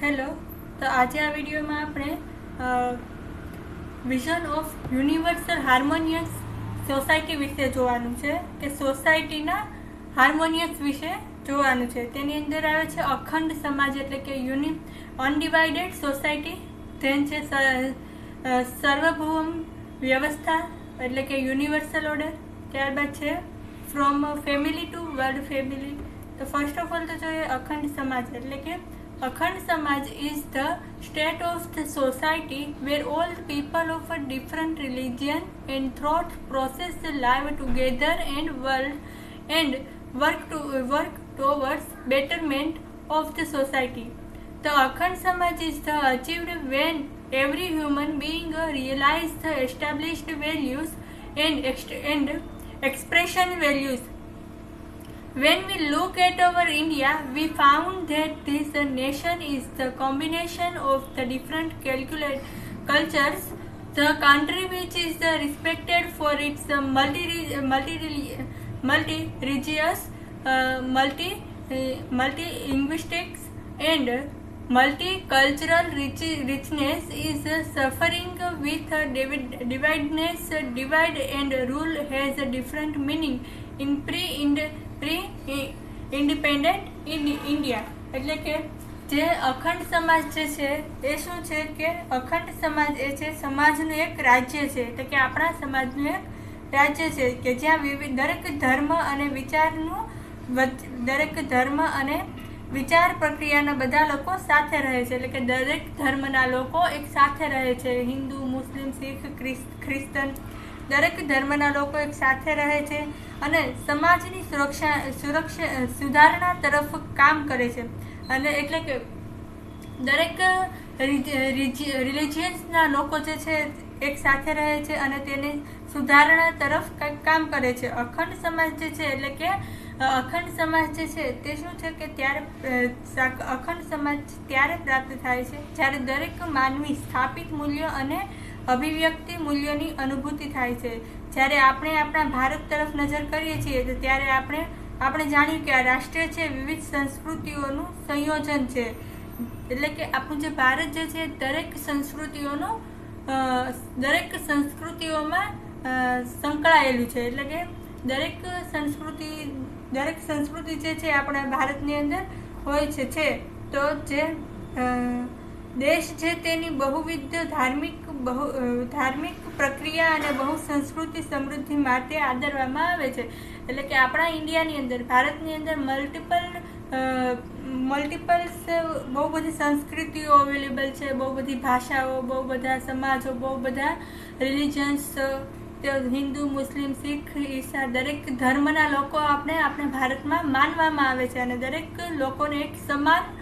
Hello, તો આજે આ વિડીયોમાં આપણે vision of universal harmonious society વિશે જોવાનું છે, કે સોસાયટીના હાર્મોનિયસ વિશે જોવાનું છે. તેની અંદર આવે છે અખંડ સમાજ એટલે કે યુનિ, અનડિવાઇડેડ સોસાયટી, ધેન છે સર્વભૌમ વ્યવસ્થા એટલે કે યુનિવર્સલ ઓર્ડર, ત્યારબાદ છે from family to world family. તો ફર્સ્ટ ઓફ ઓલ તો જોઈએ અખંડ સમાજ એટલે કે Akhand Samaj is the state of the society where all people of a different religion and thought process live together and world and work to work towards betterment of the society. The Akhand Samaj is the achieved when every human being realizes the established values and, and expression values when we look at our India, we found that this uh, nation is the combination of the different cultures. The country which is uh, respected for its uh, multi multi multi religious, uh, multi uh, multi linguistics and multicultural rich, richness is uh, suffering with a divid- divideness. Uh, Divide and rule has a different meaning in pre pre independent India. એટલે કે જે અખંડ સમાજ જે છે, એ શું છે કે અખંડ સમાજ એ છે સમાજનું એક રાજ્ય છે. એટલે કે આપણા સમાજનું એક રાજ્ય છે કે જ્યાં વિવિધ દરેક ધર્મ અને વિચારનું વચ- દરેક ધર્મ અને વિચાર પ્રક્રિયાના બધા લોકો સાથે રહે છે. એટલે કે દરેક ધર્મના લોકો એક સાથે રહે છે. હિન્દુ, મુસ્લિમ, શીખ ખ્રિસ્તન દરેક ધર્મના લોકો એક સાથે રહે છે અને સમાજની સુરક્ષા સુરક્ષા સુધારણા તરફ કામ કરે છે. અને એટલે કે દરેક રિલિજિયન્સના લોકો જે છે એક સાથે રહે છે અને તેને સુધારણા તરફ કંઈક કામ કરે છે. અખંડ સમાજ જે છે એટલે કે અખંડ સમાજ જે છે તે શું છે કે ત્યારે અખંડ સમાજ ત્યારે પ્રાપ્ત થાય છે જ્યારે દરેક માનવી સ્થાપિત મૂલ્યો અને અભિવ્યક્તિ મૂલ્યોની અનુભૂતિ થાય છે. જ્યારે આપણે આપણા ભારત તરફ નજર કરીએ છીએ, તો ત્યારે આપણે આપણે જાણ્યું કે આ રાષ્ટ્ર છે, વિવિધ સંસ્કૃતિઓનું સંયોજન છે. એટલે કે આપણું જે ભારત જે છે, દરેક સંસ્કૃતિઓનું દરેક સંસ્કૃતિઓમાં સંકળાયેલું છે. એટલે કે દરેક સંસ્કૃતિ દરેક સંસ્કૃતિ જે છે, આપણા ભારતની અંદર હોય છે તો જે દેશ છે તેની બહુવિધ ધાર્મિક બહુ ધાર્મિક પ્રક્રિયા અને બહુ સંસ્કૃતિ સમૃદ્ધિ માટે આદરવામાં આવે છે. એટલે કે આપણા ઇન્ડિયાની અંદર, ભારતની અંદર મલ્ટિપલ મલ્ટિપલ્સ બહુ બધી સંસ્કૃતિઓ અવેલેબલ છે. બહુ બધી ભાષાઓ, બહુ બધા સમાજો, બહુ બધા રિલિજન્સ હિન્દુ, મુસ્લિમ, શીખ ઈસા દરેક ધર્મના લોકો આપણે આપણે ભારતમાં માનવામાં આવે છે. અને દરેક લોકોને એક સમાન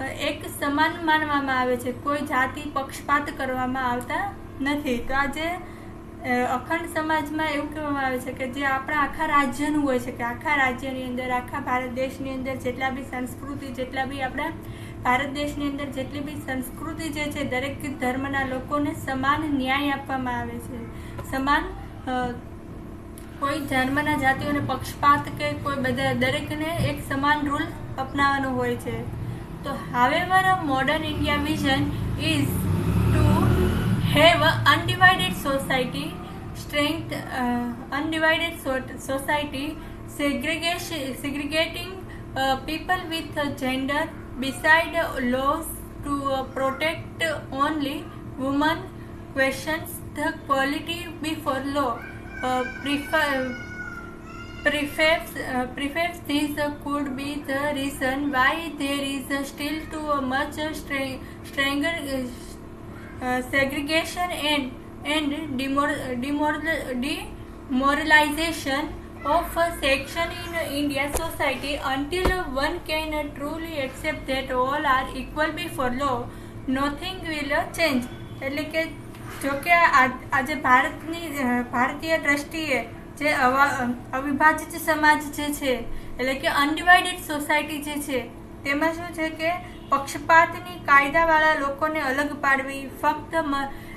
એક સમાન માનવામાં આવે છે. કોઈ જાતિ, પક્ષપાત કરવામાં આવતા નથી. તો આજે અખંડ સમાજમાં એવું કહેવામાં આવે છે કે જે આપણા આખા રાજ્યનું હોય છે, કે આખા રાજ્યની અંદર, આખા ભારત દેશની અંદર જેટલા બી સંસ્કૃતિ, જેટલા બી આપણા ભારત દેશની અંદર જેટલી બી સંસ્કૃતિ જે છે, દરેક ધર્મના લોકોને સમાન ન્યાય આપવામાં આવે છે. સમાન કોઈ ધર્મના જાતિઓને પક્ષપાત કે કોઈ બધા દરેકને એક સમાન રૂલ અપનાવવાનો હોય છે. So however a modern India vision is to have an undivided society, strength, uh, undivided society, segregation, segregating uh, people with uh, gender beside laws to uh, protect only women questions the quality before law. Uh, prefer Perhaps, uh, perhaps this uh, could be the reason why there is uh, still too uh, much uh, stra- stronger uh, uh, segregation and and demor- demor- demoralization of a section in uh, Indian society until uh, one can uh, truly accept that all are equal before law, nothing will uh, change. એટલે કે જો કે આ- આજે ભારતની અ, ભારતીય દ્રષ્ટિએ જે અવા- અવિભાજિત સમાજ જે છે, એટલે કે અનડિવાઇડેડ સોસાયટી જે છે, તેમાં શું છે કે પક્ષપાતની કાયદાવાળા લોકોને અલગ પાડવી, ફક્ત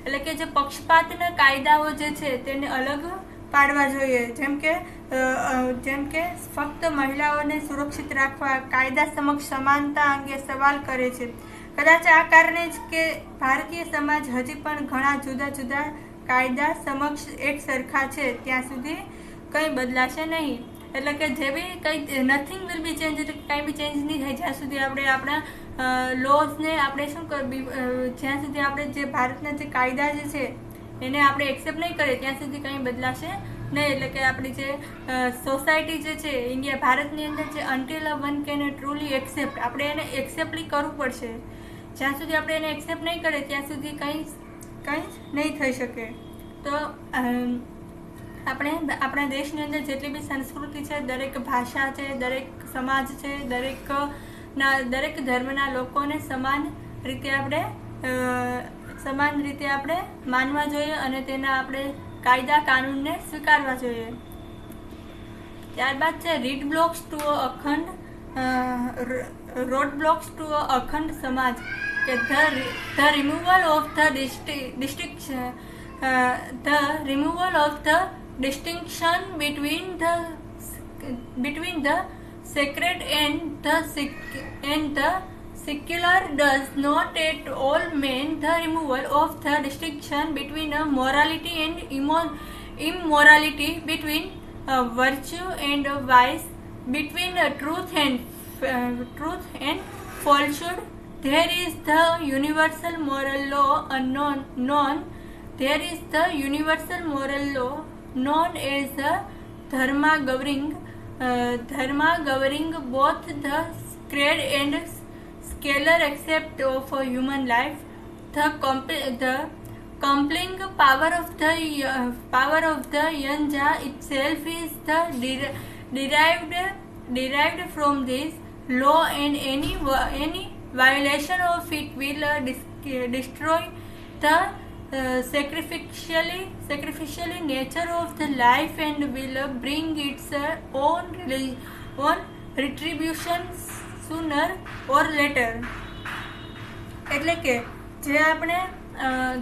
એટલે કે જે પક્ષપાતના કાયદાઓ જે છે તેને અલગ પાડવા જોઈએ. જેમ કે જેમ કે ફક્ત મહિલાઓને સુરક્ષિત રાખવા, કાયદા સમક્ષ સમાનતા અંગે સવાલ કરે છે. કદાચ આ કારણે જ કે ભારતીય સમાજ હજી પણ ઘણા જુદા જુદા કાયદા સમક્ષ એક સરખા છે. ત્યાં સુધી કંઈ બદલાશે નહીં. એટલે કે જે બી કંઈ નથિંગ વિલ બી ચેન્જ એટલે કંઈ બી ચેન્જ નહીં થાય. જ્યાં સુધી આપણે આપણા લોઝને આપણે શું કર, બી- જ્યાં સુધી આપણે જે ભારતના જે કાયદા જે છે, એને આપણે એક્સેપ્ટ નહીં કરીએ, ત્યાં સુધી કંઈ બદલાશે નહીં. એટલે કે આપણી જે સોસાયટી જે છે ઇન્ડિયા ભારતની અંદર જે until one can truly accept આપણે એને એક્સેપ્ટલી કરવું પડશે. જ્યાં સુધી આપણે એને એક્સેપ્ટ નહીં કરીએ, ત્યાં સુધી કંઈ કંઈ નહીં થઈ શકે. તો આપણે આપણા દેશની અંદર જેટલી બી સંસ્કૃતિ છે, દરેક ભાષા છે, દરેક સમાજ છે, દરેક, ના, દરેક ધર્મના લોકોને સમાન રીતે આપણે સમાન રીતે આપણે માનવા જોઈએ અને તેના આપણે કાયદા કાનૂનને સ્વીકારવા જોઈએ. ત્યારબાદ છે, રીડ બ્લોક્સ ટુ અખંડ રોડ બ્લોક્સ ટુ અખંડ સમાજ કે the removal of the district the removal of the distinction between the between the sacred and the and the secular does not at all mean the removal of the distinction between a morality and immo- immorality between uh, virtue and uh, vice between uh, truth and uh, truth and falsehood. There is the universal moral law unknown known. There is the universal moral law known as the dharma governing uh, dharma both the sacred and scalar aspect of human life the comp- the compelling power of the uh, power of the yanja itself is the der- derived derived from this law and any any violation of it will uh, dis- destroy the uh, sacrificially sacrificially nature of the life and will uh, bring its uh, own own retribution sooner or later એટલે કે જે આપણે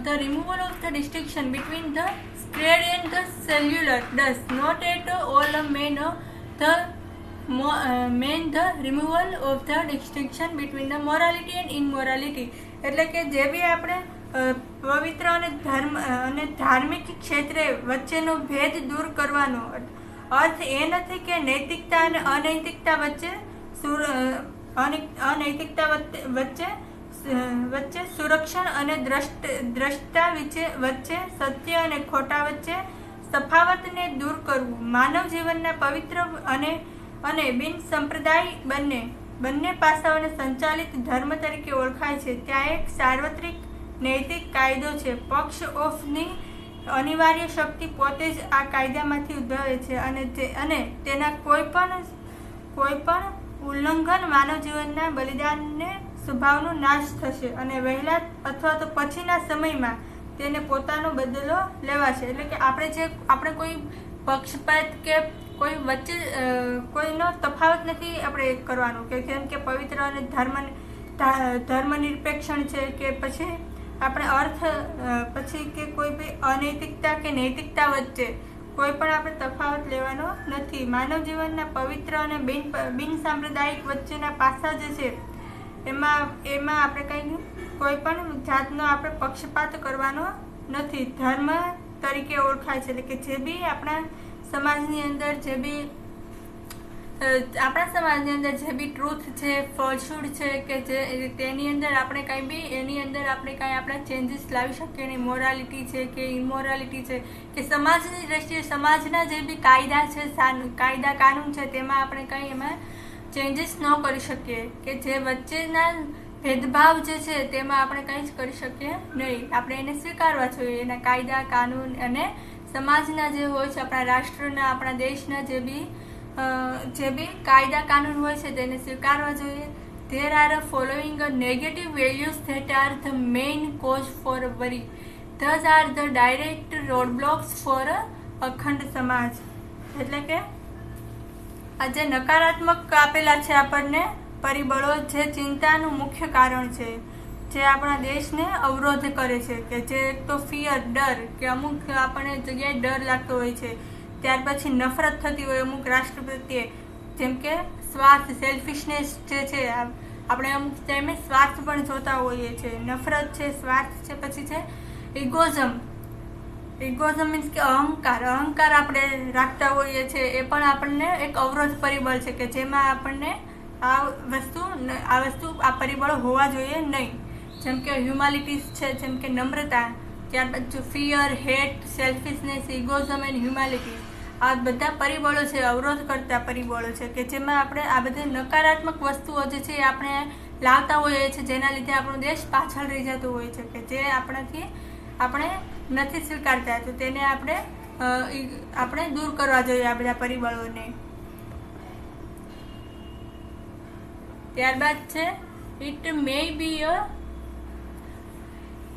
the removal of the distinction between the sacred and the secular does not at all mean the mean the removal of the distinction between the morality and immorality એટલે કે જે બી આપણે અ, પવિત્ર અને ધર્મ અને ધાર્મિક ક્ષેત્રે વચ્ચેનો ભેદ દૂર કરવાનો. અર્થ એ નથી કે નૈતિકતા અને અનૈતિકતા વચ્ચે સુર અનૈતિકતા વચ્ચે વચ્ચે સુરક્ષણ અને દ્રષ્ટ, દ્રષ્ટા વિચે, વચ્ચે સત્ય અને ખોટા વચ્ચે તફાવતને દૂર કરવું. માનવ જીવનના પવિત્ર અને અને બિન સંપ્રદાય બંને બંને પાસાઓને સંચાલિત ધર્મ તરીકે ઓળખાય છે. ત્યાં એક સાર્વત્રિક નૈતિક કાયદો છે. પક્ષ ઓફની અનિવાર્ય શક્તિ પોતે જ આ કાયદામાંથી ઉદ્ભવે છે અને તે, અને તેના કોઈ પણ કોઈ પણ ઉલ્લંઘન માનવ જીવનના બલિદાનને સ્વભાવનો નાશ થશે અને વહેલા અથવા તો પછીના સમયમાં તેને પોતાનો બદલો લેવાશે. એટલે કે આપણે જે, આપણે કોઈ પક્ષપાત કે કોઈ વચ્ચે કોઈનો તફાવત નથી આપણે કરવાનો. કે કેમ કે પવિત્ર અને ધર્મ ધર્મ નિરપેક્ષણ છે કે પછી આપણે અર્થ પછી કે કોઈ બી અનૈતિકતા કે નૈતિકતા વચ્ચે કોઈ પણ આપણે તફાવત લેવાનો નથી. માનવ જીવનના પવિત્ર અને બિન બિન સાંપ્રદાયિક વચ્ચેના પાસા જે છે, એમાં એમાં આપણે કંઈ કોઈ પણ જાતનો આપણે પક્ષપાત કરવાનો નથી. ધર્મ તરીકે ઓળખાય છે. એટલે કે જે બી આપણા સમાજની અંદર, જે બી આપણા સમાજની અંદર જે બી ટ્રુથ છે ફોલ્સહુડ છે કે જે તેની અંદર આપણે કાંઈ બી, એની અંદર આપણે કાંઈ આપણા ચેન્જીસ લાવી શકીએ નહીં મોરાલિટી છે કે ઇમોરાલિટી છે કે સમાજની દ્રષ્ટિએ સમાજના જે બી કાયદા છે કાયદા કાનૂન છે, તેમાં આપણે કંઈ એમાં ચેન્જીસ ન કરી શકીએ કે જે વચ્ચેના ભેદભાવ જે છે, તેમાં આપણે કંઈ જ કરી શકીએ નહીં. આપણે એને સ્વીકારવા જોઈએ. એના કાયદા, કાનૂન અને સમાજના જે હોય છે, આપણા રાષ્ટ્રના, આપણા દેશના જે બી જે બી કાયદા કાનૂન હોય છે તેને સ્વીકારવા જોઈએ. There are following a negative values that are the main cause for worry thus are the direct road blocks for અખંડ સમાજ. એટલે કે આ જે નકારાત્મક આપેલા છે આપણને, પરિબળો જે ચિંતાનું મુખ્ય કારણ છે, જે આપણા દેશને અવરોધ કરે છે, કે જે એક તો ફિયર ડર, કે અમુક આપણને જગ્યાએ ડર લાગતો હોય છે. ત્યાર પછી નફરત થતી હોય અમુક રાષ્ટ્ર પ્રત્યે, જેમ કે સ્વાર્થ સેલ્ફિશનેસ જે છે આપણે અમુક ટાઈમે સ્વાર્થ પણ જોતા હોઈએ છીએ. નફરત છે, સ્વાર્થ છે, પછી છે ઇગોઝમ ઇગોઝમ મીન્સ કે અહંકાર. અહંકાર આપણે રાખતા હોઈએ છીએ. એ પણ આપણને એક અવરોધ પરિબળ છે કે જેમાં આપણને આ વસ્તુ આ વસ્તુ, આ પરિબળો હોવા જોઈએ નહીં. જેમ કે હ્યુમાલિટીઝ છે, જેમ કે નમ્રતા. ત્યારબાદ જો fear hate selfishness egoism and હ્યુમાલિટીઝ આ બધા પરિબળો છે અવરોધ કરતા પરિબળો છે, કે જેમાં આપણે આ બધી નકારાત્મક વસ્તુઓ જે છે એ આપણે લાવતા હોઈએ છીએ, જેના લીધે આપણો દેશ પાછળ રહી જતો હોય છે, કે જે આપણાથી આપણે નથી સ્વીકારતા, તો તેને આપણે આપણે દૂર કરવા જોઈએ આ બધા પરિબળોને. ત્યારબાદ છે it may be a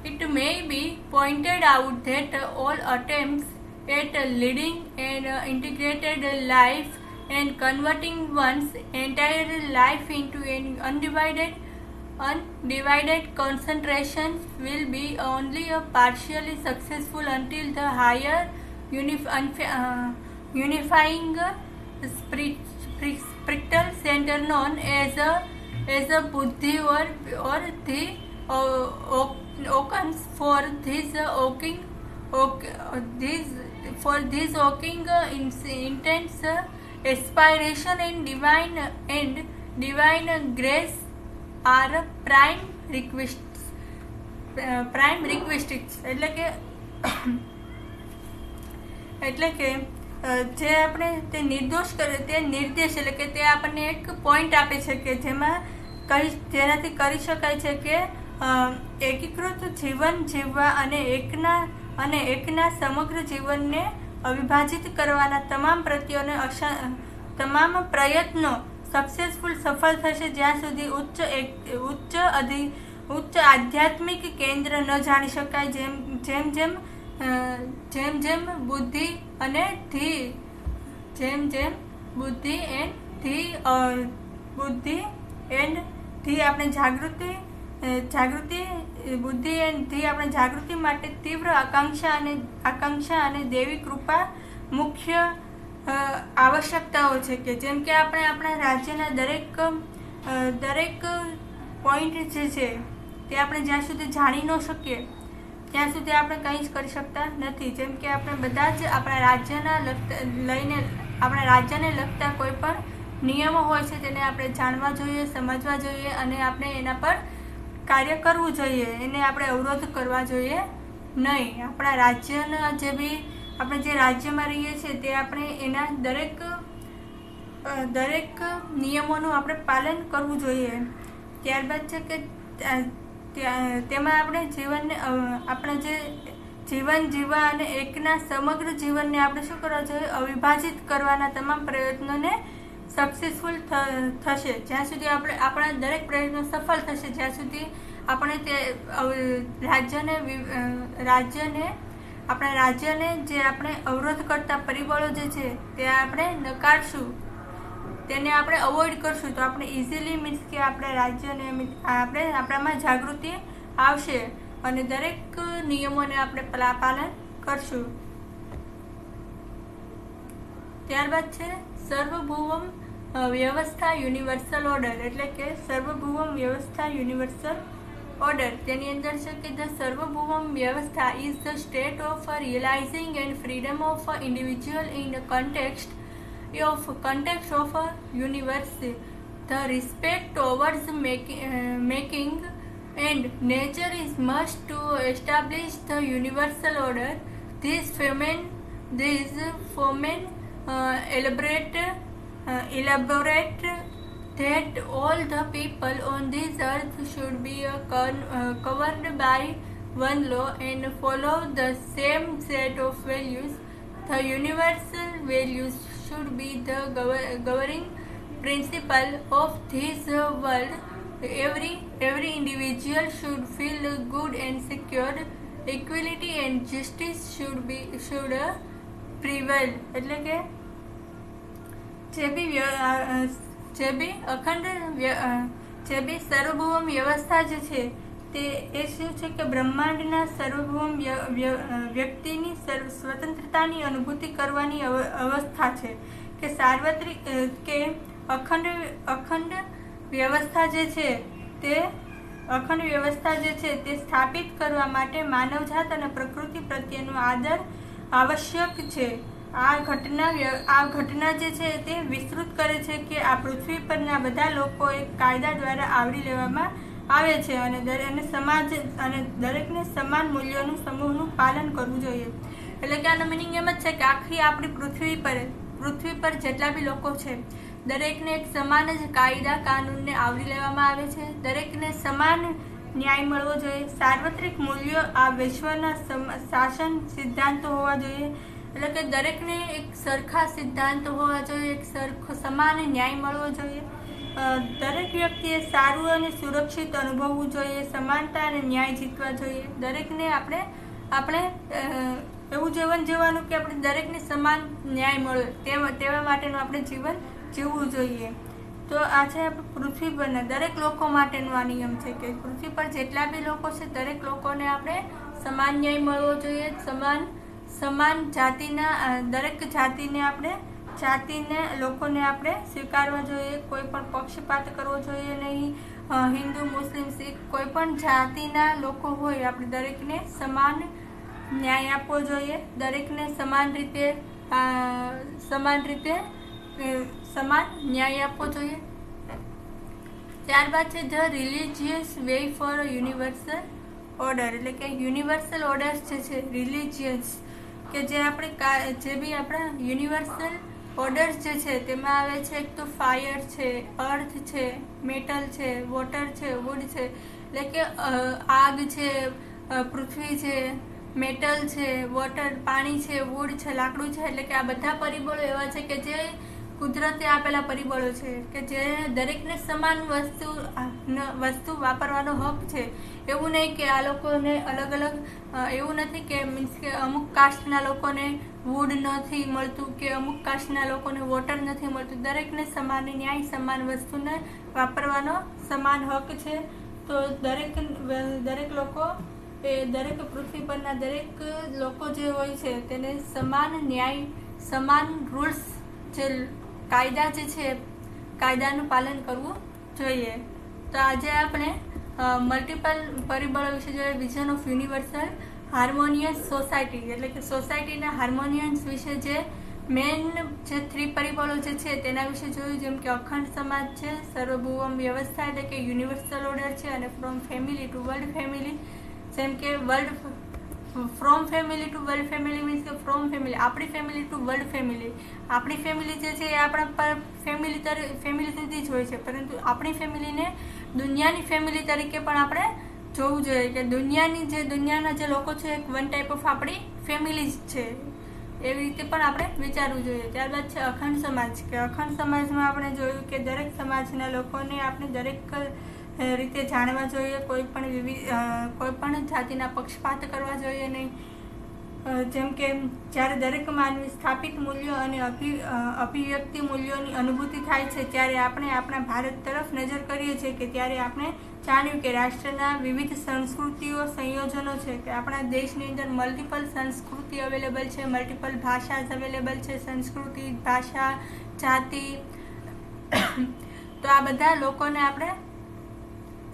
it may be pointed out that all attempts at leading an integrated life and converting one's entire life into an undivided undivided concentration will be only a partially successful until the higher unif- uh, unifying spirit- spirit- spiritual center known as a as a buddhi or or the uh, o- opens for this uh, uh, this for this walking uh, intense uh, aspiration in divine and divine grace are prime requests uh, prime requests એટલે કે એટલે કે જે આપણે તે નિર્દોષ કરે તે નિર્દેશ એટલે કે તે આપણને એક પોઈન્ટ આપે છે કે જેમાં કરી જેનાથી કરી શકાય છે કે એકીકૃત જીવન જીવવા અને એકના અને એકના સમગ્ર જીવનને અવિભાજિત કરવાના તમામ પ્રત્યોને તમામ પ્રયત્નો સક્સેસફુલ સફળ થશે જ્યાં સુધી ઉચ્ચ ઉચ્ચ અધિ, ઉચ્ચ આધ્યાત્મિક કેન્દ્ર ન જાણી શકાય. જેમ જેમ જેમ જેમ જેમ બુદ્ધિ અને ધી જેમ જેમ બુદ્ધિ એન્ડ ધી બુદ્ધિ એન્ડ ધી આપણે જાગૃતિ જાગૃતિ, બુદ્ધિ એનથી આપણે જાગૃતિ માટે તીવ્ર આકાંક્ષા અને આકાંક્ષા અને દેવી કૃપા મુખ્ય આવશ્યકતાઓ છે કે જેમ કે આપણે આપણા રાજ્યના દરેક દરેક પોઈન્ટ જે છે તે આપણે જ્યાં સુધી જાણી ન શકીએ, ત્યાં સુધી આપણે કંઈ જ કરી શકતા નથી. જેમ કે આપણે બધા જ આપણા રાજ્યના લગતા, લઈને, આપણા રાજ્યને લગતા કોઈ પણ નિયમો હોય છે તેને આપણે જાણવા જોઈએ, સમજવા જોઈએ અને આપણે એના પર કાર્ય કરવું જોઈએ, એને આપણે અવરોધ કરવા જોઈએ નહીં. આપણા રાજ્યના જે બી, આપણે જે રાજ્યમાં રહીએ છીએ, તે આપણે એના દરેક દરેક નિયમોનું આપણે પાલન કરવું જોઈએ. ત્યારબાદ છે કે તેમાં આપણે જીવનને આપણા જે જીવન જીવવા અને એકના સમગ્ર જીવનને આપણે શું કરવા જોઈએ? અવિભાજિત કરવાના તમામ પ્રયત્નોને સક્સેસફુલ થશે. જ્યાં સુધી આપણે આપણા દરેક પ્રયત્નો સફળ થશે જ્યાં સુધી આપણે તે રાજ્યને રાજ્યને આપણા રાજ્યને જે આપણે અવરોધ કરતા પરિબળો જે છે તે આપણે નકારશું. તેને આપણે અવોઇડ કરશું. તો આપણે ઇઝીલી મીન્સ કે આપણા રાજ્યને આપણે આપણામાં જાગૃતિ આવશે અને દરેક નિયમોને આપણે પલા- પાલન કરશું. ત્યારબાદ છે સર્વભૌમ અ, વ્યવસ્થા યુનિવર્સલ ઓર્ડર એટલે કે સર્વભૌમ વ્યવસ્થા યુનિવર્સલ ઓર્ડર તેની અંદર છે કે ધ સર્વભૌમ વ્યવસ્થા is the state of realising and freedom of individual in context of context of a universe the respect towards making, uh, making and nature is must to establish the universal order this femen this fomen uh, elaborate uh, elaborate that all the people on this earth should be uh, con- uh, covered by one law and follow the same set of values the universal values should be the gover- governing principle of this uh, world. Every every individual should feel good and secure. Equality and justice should be should uh, prevail. એટલે કે જે બી વ્ય- અ, અ, જે બી અખંડ વ્ય- સર્વભૌમ વ્યવસ્થા જે છે તે એ શું છે કે બ્રહ્માંડના સાર્વભૌમ વ્યક્તિની સર્વ સ્વતંત્રતાની અનુભૂતિ કરવાની અવસ્થા છે કે સાર્વત્રિક કે અખંડ અખંડ વ્યવસ્થા જે છે તે અખંડ વ્યવસ્થા જે છે તે સ્થાપિત કરવા માટે માનવજાત અને પ્રકૃતિ પ્રત્યેનો આદર આવશ્યક છે. આ ઘટના આ ઘટના જે છે તે વિસ્તૃત કરે છે કે આ પૃથ્વી પરના બધા લોકો એક કાયદા દ્વારા આવરી લેવામાં આવે છે અને દરેકને સમાજ અને દરેકને સમાન મૂલ્યોનું સમૂહનું પાલન કરવું જોઈએ. એટલે કે આનો મિનિંગ એમ જ છે કે આખી આપણી પૃથ્વી પર પૃથ્વી પર જેટલા બી લોકો છે, દરેકને એક સમાન જ કાયદા, કાનૂનને આવરી લેવામાં આવે છે. દરેકને સમાન ન્યાય મળવો જોઈએ. સાર્વત્રિક મૂલ્યો આ વિશ્વના શાસન સિદ્ધાંતો હોવા જોઈએ. એટલે કે દરેકને એક સરખા સિદ્ધાંત હોવા જોઈએ, એક સરખો સમાન ન્યાય મળવો જોઈએ. દરેક વ્યક્તિએ સારું અને સુરક્ષિત અનુભવવું જોઈએ, સમાનતા અને ન્યાય જીતવા જોઈએ. દરેકને આપણે આપણે એવું જીવન જીવવાનું કે આપણે દરેકને સમાન ન્યાય મળે, તેવા તેવા માટેનું આપણે જીવન જીવવું જોઈએ. તો આ છે પૃથ્વી પરના દરેક લોકો માટેનો આ નિયમ છે કે પૃથ્વી પર જેટલા બી લોકો છે, દરેક લોકોને આપણે સમાન ન્યાય મળવો જોઈએ, સમાન સમાન જાતિના દરેક જાતિને આપણે, જાતિને, લોકોને આપણે સ્વીકારવા જોઈએ, કોઈ પણ પક્ષપાત કરવો જોઈએ નહીં. હિન્દુ, મુસ્લિમ, શીખ, કોઈ પણ જાતિના લોકો હોય, આપણે દરેકને સમાન ન્યાય આપવો જોઈએ. દરેકને સમાન રીતે સમાન રીતે સમાન ન્યાય આપવો જોઈએ. ત્યારબાદ છે the religious way for universal order, એટલે કે યુનિવર્સલ ઓર્ડર્સ જે છે રિલિજિયસ કે જે આપણે જે બી આપણા યુનિવર્સલ ઓર્ડર્સ જે છે, તેમાં આવે છે એક તો ફાયર છે, અર્થ છે, મેટલ છે, વોટર છે, વુડ છે, એટલે કે આગ છે પૃથ્વી છે, મેટલ છે, વોટર, પાણી છે, વુડ છે, લાકડું છે, એટલે કે આ બધા પરિબળો એવા છે કે જે કુદરતે આપેલા પરિબળો છે, કે જે દરેકને સમાન વસ્તુ વસ્તુ વાપરવાનો હક છે. એવું નહીં કે આ લોકોને અલગ અલગ એવું નથી કે મીન્સ કે અમુક કાસ્ટના લોકોને વુડ નથી મળતું કે અમુક કાસ્ટના લોકોને વોટર નથી મળતું. દરેકને સમાન ન્યાય, સમાન વસ્તુને વાપરવાનો સમાન હક છે. તો દરેક દરેક લોકો એ દરેક પૃથ્વી પરના દરેક લોકો જે હોય છે તેને સમાન ન્યાય, સમાન રૂલ્સ જે કાયદા જે છે, કાયદાનું પાલન કરવું જોઈએ. તો આજે આપણે મલ્ટિપલ પરિબળો વિશે જોઈએ vision of universal harmonious society એટલે કે સોસાયટીના હાર્મોનિયન્સ વિશે જે મેન જે થ્રી પરિબળો જે છે, તેના વિશે જોયું, જેમ કે અખંડ સમાજ છે સર્વભૌમ વ્યવસ્થા, એટલે કે યુનિવર્સલ ઓર્ડર છે, અને from family to world family જેમ કે world from family to world family means કે ફ્રોમ ફેમિલી આપણી ફેમિલી ટુ વર્લ્ડ ફેમિલી આપણી ફેમિલી જે છે, એ આપણા પર ફેમિલી તરીકે ફેમિલી સુધી જ હોય છે, પરંતુ આપણી ફેમિલીને દુનિયાની ફેમિલી તરીકે પણ આપણે જોવું જોઈએ કે દુનિયાની જે દુનિયાના જે લોકો છે, એક વન ટાઈપ ઓફ આપણી ફેમિલી જ છે. એવી રીતે પણ આપણે વિચારવું જોઈએ. ત્યારબાદ છે અખંડ સમાજ, કે અખંડ સમાજમાં આપણે જોયું કે દરેક સમાજના લોકોને આપણે દરેક રીતે જાણવા જોઈએ. કોઈ પણ વિવિધ કોઈ પણ જાતિના પક્ષપાત કરવા જોઈએ નહીં. જેમ કે જ્યારે દરેક માનવી સ્થાપિત મૂલ્યો અને અભિ અભિવ્યક્તિ મૂલ્યોની અનુભૂતિ થાય છે, ત્યારે આપણે આપણા ભારત તરફ નજર કરીએ છીએ કે ત્યારે આપણે જાણ્યું કે રાષ્ટ્રના વિવિધ સંસ્કૃતિઓ, સંયોજનો છે, કે આપણા દેશની અંદર મલ્ટિપલ સંસ્કૃતિ અવેલેબલ છે મલ્ટિપલ ભાષા અવેલેબલ છે, સંસ્કૃતિ, ભાષા, જાતિ. તો આ બધા લોકોને આપણે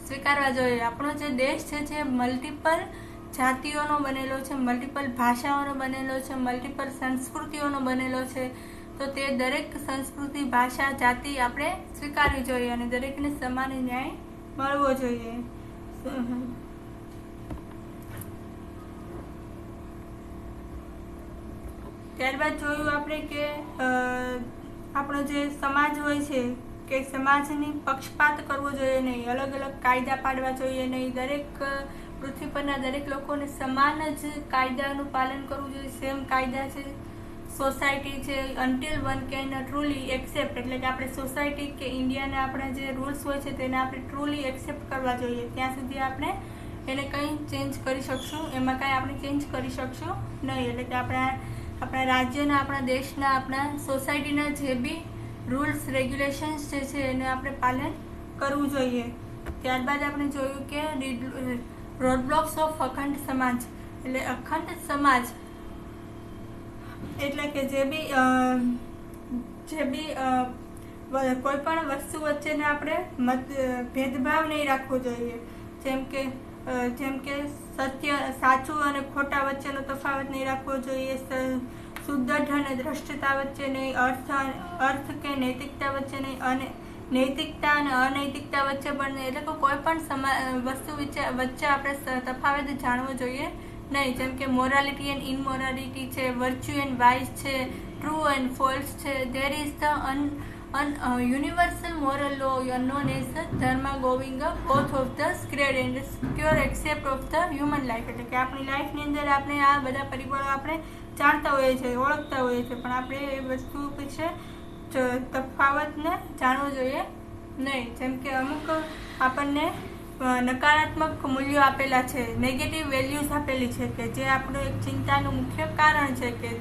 સ્વીકારવા જોઈએ. આપણો જે દેશ છે, જે મલ્ટિપલ જાતિઓનો બનેલો છે મલ્ટિપલ ભાષાઓનો બનેલો છે મલ્ટિપલ સંસ્કૃતિઓનો બનેલો છે, તો તે દરેક સંસ્કૃતિ, ભાષા, જાતિ આપણે સ્વીકારવી જોઈએ અને દરેકને સમાન ન્યાય મળવો જોઈએ. ત્યારબાદ જોયું આપણે કે આપણો જે સમાજ હોય છે કે સમાજની પક્ષપાત કરવો જોઈએ નહીં અલગ અલગ કાયદા પાડવા જોઈએ નહીં, દરેક પૃથ્વી પરના દરેક લોકોને સમાન જ કાયદાનું પાલન કરવું જોઈએ. સેમ કાયદા છે, સોસાયટી છે until one can truly accept એટલે કે આપણે સોસાયટી કે ઇન્ડિયાના આપણા જે રૂલ્સ હોય છે, તેને આપણે ટ્રુલી એક્સેપ્ટ કરવા જોઈએ. ત્યાં સુધી આપણે એને કંઈ ચેન્જ કરી શકશું, એમાં કાંઈ આપણે ચેન્જ કરી શકશું નહીં. એટલે કે આપણા આપણા રાજ્યના, આપણા દેશના, આપણા સોસાયટીના જે બી રૂલ્સ રેગ્યુલેશન્સ જે છે, એને આપણે પાલન કરવું જોઈએ. ત્યારબાદ આપણે જોયું કે રોડબ્લોક્સ ઓફ અખંડ સમાજ. એટલે અખંડ સમાજ એટલે કે જે બી જે બી કોઈ પણ વસ્તુ વચ્ચેને આપણે મત, ભેદભાવ નહીં રાખવો જોઈએ. જેમ કે જેમ કે સત્ય, સાચું અને ખોટા વચ્ચેનો તફાવત નહીં રાખવો જોઈએ. શુદ્ધ અને દ્રષ્ટતા વચ્ચે નહીં, અર્થ અર્થ કે નૈતિકતા વચ્ચે નહીં અને નૈતિકતા અને અનૈતિકતા વચ્ચે પણ એટલે કે કોઈ પણ સમા, વસ્તુ વચ્ચે આપણે તફાવત જાણવો જોઈએ નહીં. જેમ કે મોરાલિટી એન્ડ ઇનમોરાલિટી છે વર્ચ્યુ એન્ડ વાઇસ છે ટ્રુ એન્ડ ફોલ્સ છે. There is the un un universal moral law known as the dharma governing both of the sacred and secular accept of the human life એટલે કે આપણી લાઈફની અંદર આપણે આ બધા પરિબળો આપણે જાણતા હોઈએ છીએ, ઓળખતા હોઈએ છીએ. પણ આપણે એ વસ્તુ જ તફાવતને જાણવો જોઈએ? નહીં. જેમ કે અમુક આપણને નકારાત્મક મૂલ્યો આપેલા છે નેગેટિવ વેલ્યુઝ આપેલી છે કે જે આપણું એક ચિંતાનું મુખ્ય કારણ છે કે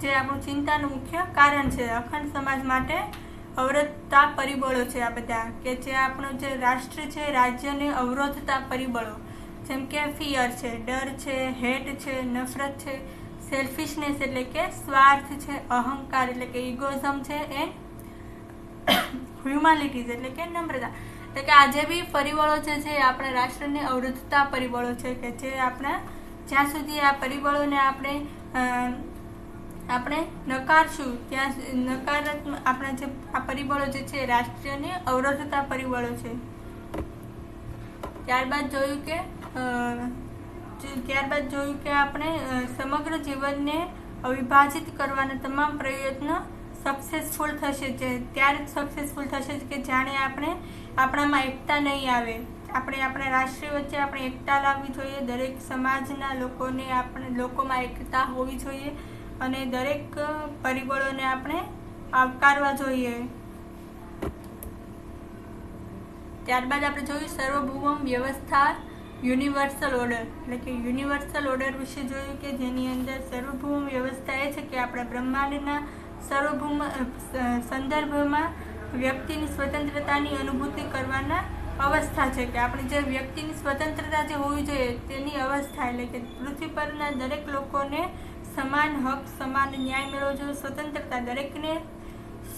જે આપણું ચિંતાનું મુખ્ય કારણ છે. અખંડ સમાજ માટે અવરોધતા પરિબળો છે આ બધા, કે જે આપણું જે રાષ્ટ્ર છે, રાજ્યને અવરોધતા પરિબળો. જેમ કે ફિયર છે, ડર છે હેટ છે, નફરત છે. સેલ્ફિશનેસ એટલે કે સ્વાર્થ છે, અહંકાર એટલે કે ઇગોઝમ છે, એ હ્યુમાલિટીઝ એટલે કે નમ્રતા. એટલે કે આ જે બી પરિબળો છે, જે આપણા રાષ્ટ્રને અવરોધતા પરિબળો છે, કે જે આપણા જ્યાં સુધી આ પરિબળોને આપણે આપણે નકારશું, ત્યાં નકારાત્મક આપણા જે, આ પરિબળો જે છે રાષ્ટ્રીયની અવરોધતા પરિબળો છે. ત્યારબાદ જોયું કે ત્યારબાદ જોયું કે આપણે સમગ્ર જીવનને અવિભાજિત કરવાના તમામ પ્રયત્નો સક્સેસફુલ થશે જે. ત્યારે જ સક્સેસફુલ થશે કે જાણે આપણે આપણામાં એકતા નહીં આવે. આપણે આપણા રાષ્ટ્રીય વચ્ચે આપણે એકતા લાવવી જોઈએ. દરેક સમાજના લોકોને આપણે, લોકોમાં એકતા હોવી જોઈએ અને દરેક પરિબળોને આપણે આવકારવા જોઈએ. ત્યારબાદ આપણે જોયું, સર્વભૌમ વ્યવસ્થા યુનિવર્સલ ઓર્ડર એટલે કે યુનિવર્સલ ઓર્ડર વિશે જોયું કે જેની અંદર સર્વભૌમ વ્યવસ્થા એ છે કે આપણા બ્રહ્માંડના સર્વભૌમ સંદર્ભમાં વ્યક્તિની સ્વતંત્રતાની અનુભૂતિ કરવાના અવસ્થા છે કે આપણે જે વ્યક્તિની સ્વતંત્રતા જે હોવી જોઈએ તેની અવસ્થા એટલે કે પૃથ્વી પરના દરેક લોકોને સમાન હક, સમાન ન્યાય મેળવવો જોઈએ, સ્વતંત્રતા દરેકને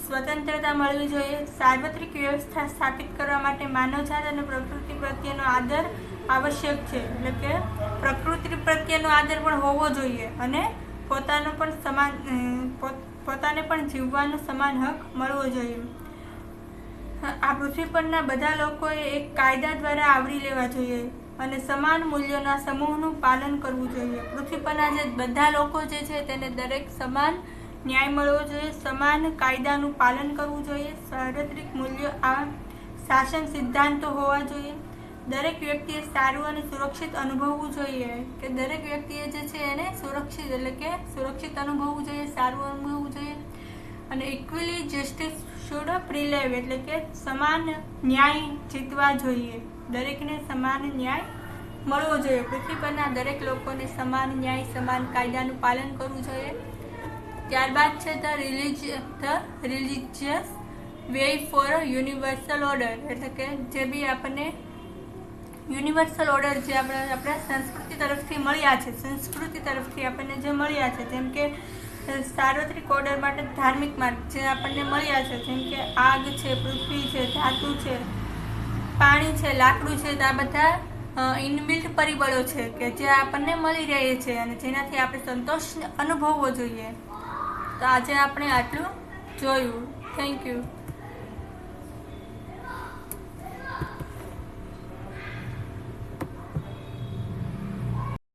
સ્વતંત્રતા મળવી જોઈએ, સાર્વત્રિક વ્યવસ્થા સ્થાપિત કરવા માટે માનવજાત અને પ્રકૃતિ પ્રત્યેનો આદર આવશ્યક છે. એટલે કે પ્રકૃતિ પ્રત્યેનો આદર પણ હોવો જોઈએ અને પોતાનો પણ સમાન પોતાને પણ જીવવાનો સમાન હક મળવો જોઈએ. આ પૃથ્વી પરના બધા લોકોએ એક કાયદા દ્વારા આવરી લેવા જોઈએ અને સમાન મૂલ્યોના સમૂહનું પાલન કરવું જોઈએ. પૃથ્વી પરના જે બધા લોકો જે છે તેને દરેક સમાન ન્યાય મળવો જોઈએ, સમાન કાયદાનું પાલન કરવું જોઈએ, સાર્વત્રિક મૂલ્યો, આ શાસન સિદ્ધાંતો હોવા જોઈએ દરેક વ્યક્તિએ સારું અને સુરક્ષિત અનુભવવું જોઈએ. કે દરેક વ્યક્તિએ જે છે એને સુરક્ષિત, એટલે કે સુરક્ષિત અનુભવવું જોઈએ, સારું અનુભવવું જોઈએ. અને ઇક્વલી જસ્ટિસ શુડ પ્રિલેવ એટલે કે સમાન ન્યાય જીતવા જોઈએ. દરેકને સમાન ન્યાય મળવો જોઈએ. પૃથ્વી પરના દરેક લોકોને સમાન ન્યાય, સમાન કાયદાનું પાલન કરવું જોઈએ. ત્યારબાદ છે the religious the religious way for universal order એટલે કે જે બી આપણને યુનિવર્સલ ઓર્ડર જે આપણે આપણા સંસ્કૃતિ તરફથી મળ્યા છે, સંસ્કૃતિ તરફથી આપણને જે મળ્યા છે, જેમ કે સાર્વત્રિક ઓર્ડર માટે ધાર્મિક માર્ગ જે આપણને મળ્યા છે, જેમ કે આગ છે, પૃથ્વી છે, ધાતુ છે, પાણી છે, લાકડું છે આ બધા ઇનબિલ્ટ પરિબળો છે કે જે આપણને મળી રહે છે અને જેનાથી આપણે સંતોષ અનુભવવો જોઈએ. તો આજે આપણે આટલું જોયું. Thank you